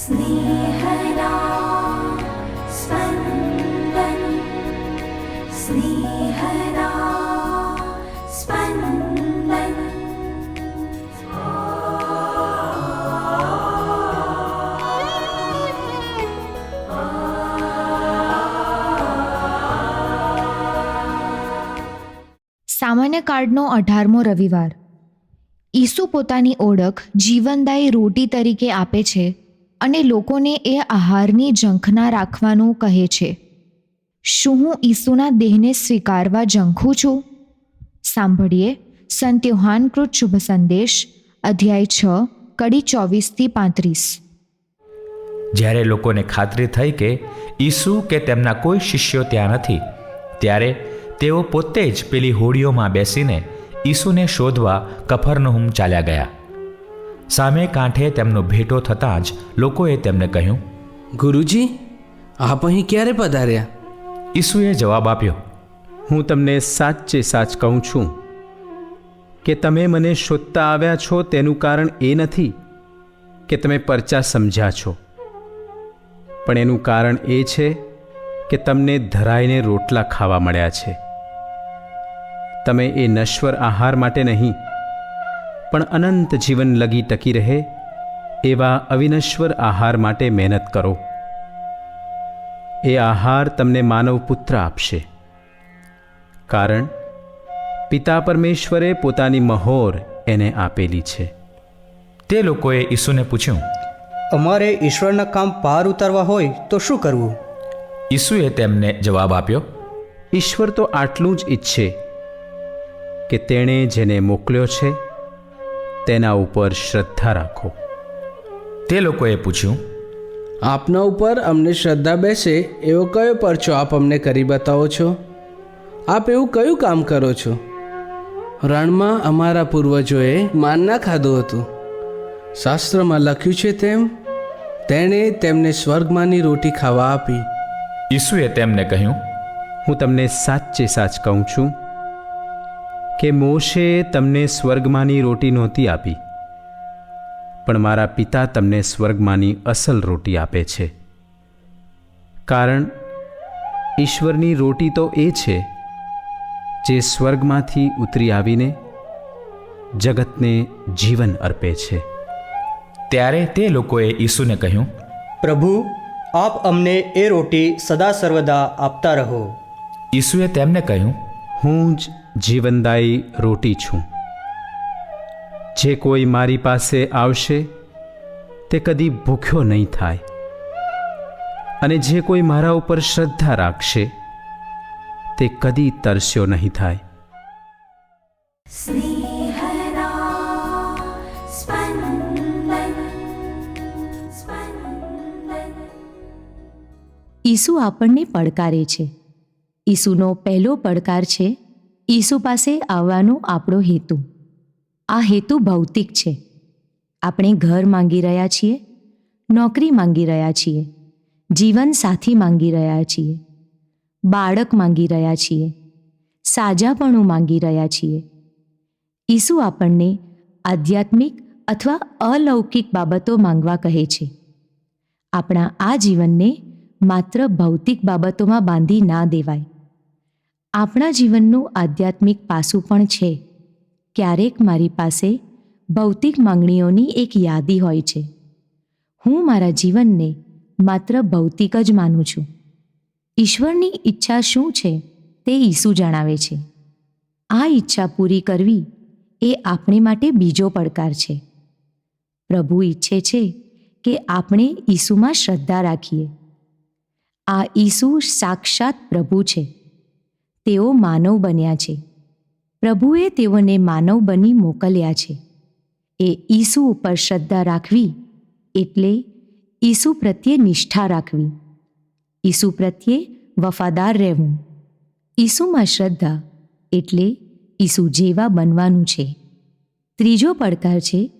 स्नेहदा स्पन्दन् स्नेहदा स्पन्दन् સામાન્ય કાર્ડનો અઢારમો રવિવાર ઈસુ પોતાની ઓળખ જીવનદાયી રોટી તરીકે આપે છે અને લોકોને એ આહારની ઝંખના રાખવાનું કહે છે. શું હું ઈસુના દેહને સ્વીકારવા ઝંખું છું? સાંભળીએ સંત યોહાનકૃત શુભ સંદેશ, અધ્યાય છ, કડી ચોવીસથી પાંત્રીસ. જ્યારે લોકોને ખાતરી થઈ કે ઈસુ કે તેમના કોઈ શિષ્યો ત્યાં નથી, ત્યારે તેઓ પોતે જ પેલી હોડીઓમાં બેસીને ઈસુને શોધવા કફરનહુમ ચાલ્યા ગયા. સામે કાંઠે તેમનો ભેટો થતાં જ લોકોએ તેમને કહ્યું ગુરુજી આપ અહીં ક્યારે પધાર્યા? ઈસુએ જવાબ આપ્યો હું તમને સાચે સાચ કહું છું કે તમે મને શોધતા આવ્યા છો તેનું કારણ એ નથી કે તમે પરચા સમજ્યા છો. પણ એનું કારણ એ છે કે તમને ધરાઈને રોટલા ખાવા મળ્યા છે. તમે એ નશ્વર આહાર માટે નહીં પણ અનંત જીવન લગી ટકી રહે એવા અવિનશ્વર આહાર માટે મહેનત કરો. એ આહાર તમને માનવ પુત્ર આપશે. કારણ પિતા પરમેશ્વરે પોતાની મહોર એને આપેલી છે. તે લોકોએ ઈસુને પૂછ્યું અમારે ઈશ્વરના કામ પાર ઉતારવા હોય તો શું કરવું? ઈસુએ તેમને જવાબ આપ્યો ઈશ્વર તો આટલું જ ઈચ્છે કે તેણે જેને મોકલ્યો છે તેના ઉપર શ્રદ્ધા રાખો. તે લોકોએ પૂછ્યું આપના ઉપર અમને શ્રદ્ધા બેસે એવો કયો પરચો આપ અમને કરી બતાવો છો? આપ એવું કયું કામ કરો છો? રણમાં અમારા પૂર્વજોએ માનના ખાધું હતું. શાસ્ત્રમાં લખ્યું છે તેમ તેણે તેમને સ્વર્ગમાંની રોટી ખાવા આપી. ઈસુએ તેમને કહ્યું હું તમને સાચે સાચ કહું છું કે મોશે તમને સ્વર્ગમાંની રોટી નહોતી આપી પણ મારા પિતા તમને સ્વર્ગમાંની અસલ રોટી આપે છે. કારણ ઈશ્વરની રોટી તો એ છે જે સ્વર્ગમાંથી ઉતરી આવીને જગતને જીવન અર્પે છે. ત્યારે તે લોકોએ ઈસુને કહ્યું પ્રભુ આપ અમને એ રોટી સદા સર્વદા આપતા રહો. ઈસુએ તેમને કહ્યું હું જ જીવનદાયી રોટી છું. જે કોઈ મારી પાસે આવશે તે કદી ભૂખ્યો નહીં થાય. અને જે કોઈ મારા ઉપર શ્રદ્ધા રાખશે તે કદી તરસ્યો નહીં થાય. ઈસુ આપણને પડકારે છે. ઈસુનો પહેલો પડકાર છે ઈસુ પાસે આવવાનો આપણો હેતુ. આ હેતુ ભૌતિક છે. આપણે ઘર માંગી રહ્યા છીએ, નોકરી માંગી રહ્યા છીએ, જીવન સાથી માંગી રહ્યા છીએ, બાળક માંગી રહ્યા છીએ, સાજાપણું માંગી રહ્યા છીએ. ઈસુ આપણને આધ્યાત્મિક અથવા અલૌકિક બાબતો માંગવા કહે છે. આપણા આ જીવનને માત્ર ભૌતિક બાબતોમાં બાંધી ના દેવાય. આપણા જીવનનું આધ્યાત્મિક પાસું પણ છે. ક્યારેક મારી પાસે ભૌતિક માંગણીઓની એક યાદી હોય છે. હું મારા જીવનને માત્ર ભૌતિક જ માનું છું. ઈશ્વરની ઈચ્છા શું છે તે ઈસુ જણાવે છે. આ ઈચ્છા પૂરી કરવી એ આપણી માટે બીજો પડકાર છે. પ્રભુ ઈચ્છે છે કે આપણે ઈસુમાં શ્રદ્ધા રાખીએ. આ ઈસુ સાક્ષાત પ્રભુ છે. તેઓ માનવ બન્યા છે. પ્રભુએ તેઓને માનવ બની મોકલ્યા છે. એ ઈસુ ઉપર શ્રદ્ધા રાખવી એટલે ઈસુ પ્રત્યે નિષ્ઠા રાખવી. ઈસુ પ્રત્યે વફાદાર રહેવું. ઈસુમાં શ્રદ્ધા એટલે ઈસુ જેવા બનવાનું છે. ત્રીજો પડકાર છે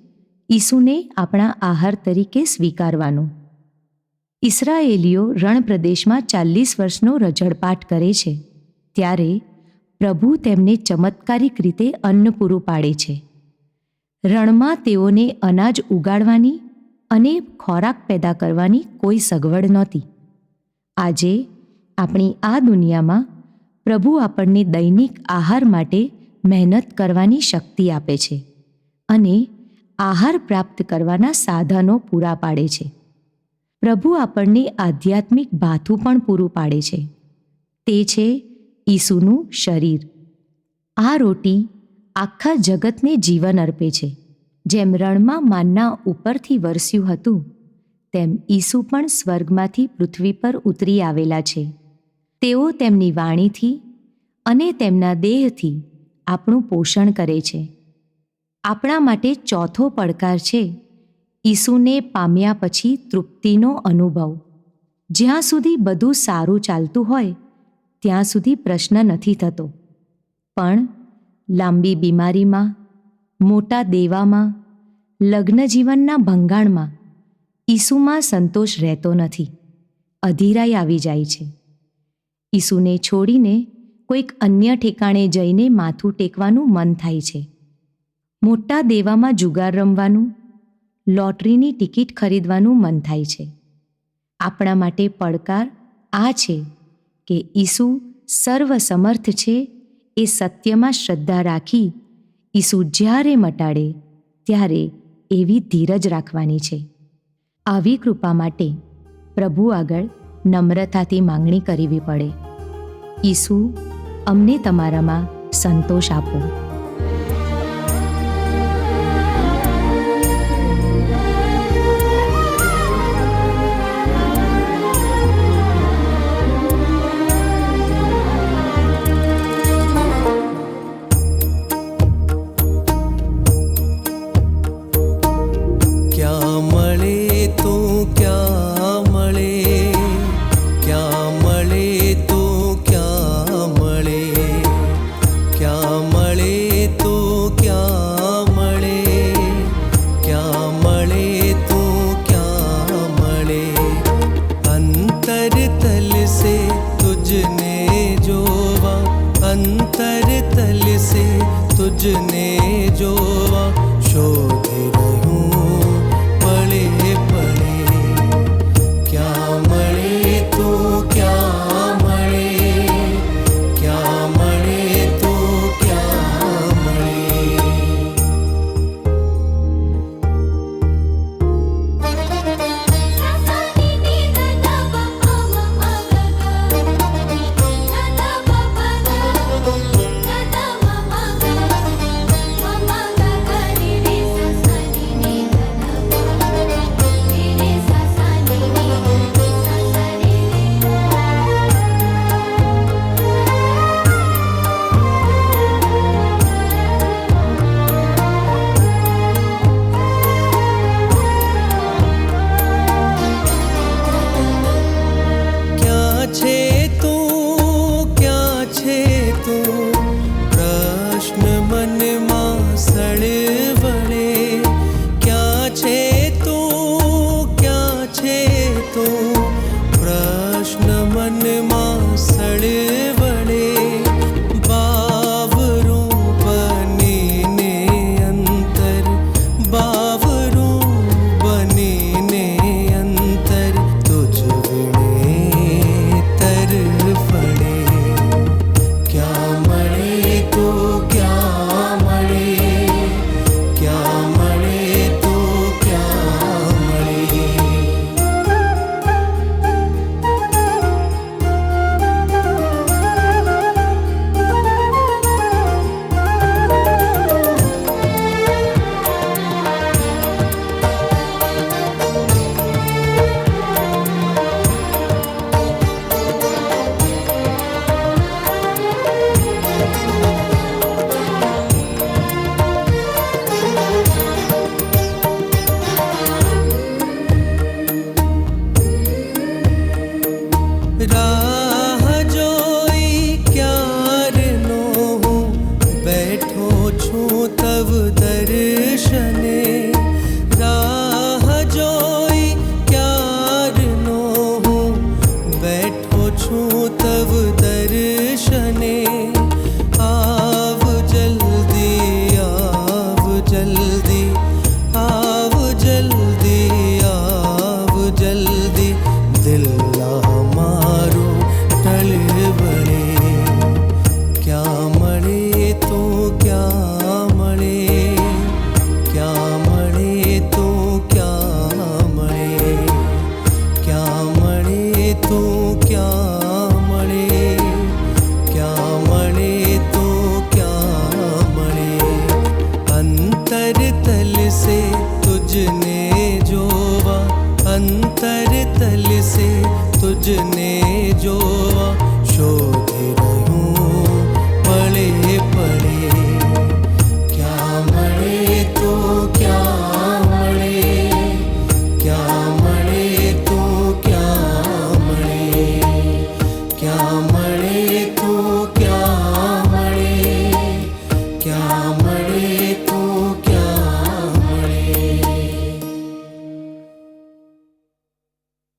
ઈસુને આપણા આહાર તરીકે સ્વીકારવાનો. ઇસરાયેલીઓ રણપ્રદેશમાં ચાલીસ વર્ષનો રજળપાટ કરે છે. ત્યારે પ્રભુ તેમને ચમત્કારિક રીતે અન્ન પૂરું પાડે છે. રણમાં તેઓને અનાજ ઉગાડવાની અને ખોરાક પેદા કરવાની કોઈ સગવડ નહોતી. આજે આપણી આ દુનિયામાં પ્રભુ આપણને દૈનિક આહાર માટે મહેનત કરવાની શક્તિ આપે છે અને આહાર પ્રાપ્ત કરવાના સાધનો પૂરા પાડે છે. પ્રભુ આપણને આધ્યાત્મિક ભાથું પણ પૂરું પાડે છે. તે છે ઈસુનું શરીર. આ રોટી આખા જગતને જીવન અર્પે છે. જેમ રણમાં માનના ઉપરથી વરસ્યું હતું, તેમ ઈસુ પણ સ્વર્ગમાંથી પૃથ્વી પર ઉતરી આવેલા છે. તેઓ તેમની વાણીથી અને તેમના દેહથી આપણું પોષણ કરે છે. આપણા માટે ચોથો પડકાર છે ઈસુને પામ્યા પછી તૃપ્તિનો અનુભવ. જ્યાં સુધી બધું સારું ચાલતું હોય ત્યાં સુધી પ્રશ્ન નથી થતો. પણ લાંબી બીમારીમાં, મોટા દેવામાં, લગ્ન જીવનના ભંગાણમાં ઈસુમાં સંતોષ રહેતો નથી. અધીરાઈ આવી જાય છે. ઈસુને છોડીને કોઈક અન્ય ઠેકાણે જઈને માથું ટેકવાનું મન થાય છે. મોટા દેવામાં જુગાર રમવાનું, લોટરીની ટિકિટ ખરીદવાનું મન થાય છે. આપણા માટે પડકાર આ છે કે ઈસુ સર્વસમર્થ છે એ સત્યમાં શ્રદ્ધા રાખી ઈસુ જ્યારે મટાડે ત્યારે એવી ધીરજ રાખવાની છે. આવી કૃપા માટે પ્રભુ આગળ નમ્રતાથી માંગણી કરવી પડે. ઈસુ, અમને તમારામાં સંતોષ આપો.